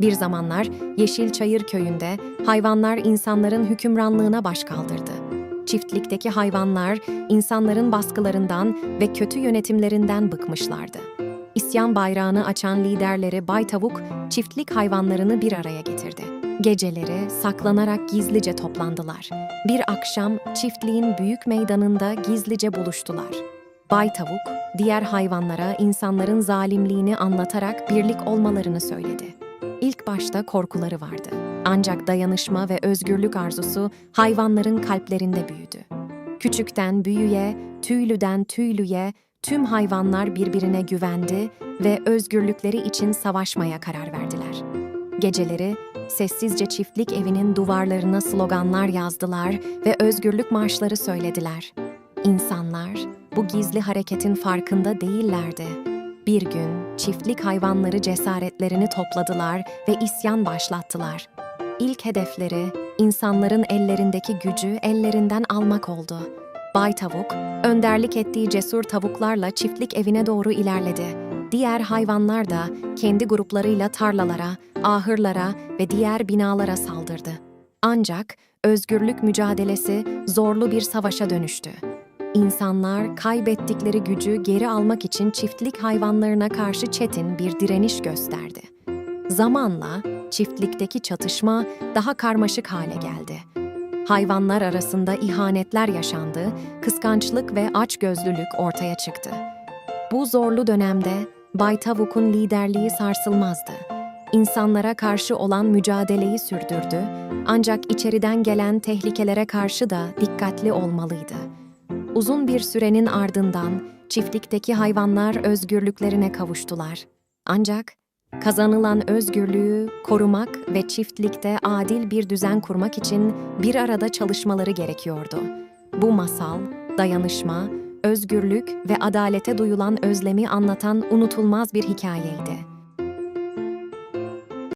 Bir zamanlar Yeşilçayır köyünde hayvanlar insanların hükümranlığına baş kaldırdı. Çiftlikteki hayvanlar insanların baskılarından ve kötü yönetimlerinden bıkmışlardı. İsyan bayrağını açan liderleri Bay Tavuk çiftlik hayvanlarını bir araya getirdi. Geceleri saklanarak gizlice toplandılar. Bir akşam çiftliğin büyük meydanında gizlice buluştular. Bay Tavuk, diğer hayvanlara insanların zalimliğini anlatarak birlik olmalarını söyledi. İlk başta korkuları vardı. Ancak dayanışma ve özgürlük arzusu hayvanların kalplerinde büyüdü. Küçükten büyüğe, tüylüden tüylüye tüm hayvanlar birbirine güvendi ve özgürlükleri için savaşmaya karar verdiler. Geceleri sessizce çiftlik evinin duvarlarına sloganlar yazdılar ve özgürlük marşları söylediler. İnsanlar bu gizli hareketin farkında değillerdi. Bir gün çiftlik hayvanları cesaretlerini topladılar ve isyan başlattılar. İlk hedefleri insanların ellerindeki gücü ellerinden almak oldu. Bay Tavuk, önderlik ettiği cesur tavuklarla çiftlik evine doğru ilerledi. Diğer hayvanlar da kendi gruplarıyla tarlalara, ahırlara ve diğer binalara saldırdı. Ancak özgürlük mücadelesi zorlu bir savaşa dönüştü. İnsanlar kaybettikleri gücü geri almak için çiftlik hayvanlarına karşı çetin bir direniş gösterdi. Zamanla çiftlikteki çatışma daha karmaşık hale geldi. Hayvanlar arasında ihanetler yaşandı, kıskançlık ve açgözlülük ortaya çıktı. Bu zorlu dönemde Bay Tavuk'un liderliği sarsılmazdı. İnsanlara karşı olan mücadeleyi sürdürdü ancak içeriden gelen tehlikelere karşı da dikkatli olmalıydı. Uzun bir sürenin ardından çiftlikteki hayvanlar özgürlüklerine kavuştular. Ancak kazanılan özgürlüğü korumak ve çiftlikte adil bir düzen kurmak için bir arada çalışmaları gerekiyordu. Bu masal, dayanışma, özgürlük ve adalete duyulan özlemi anlatan unutulmaz bir hikayeydi.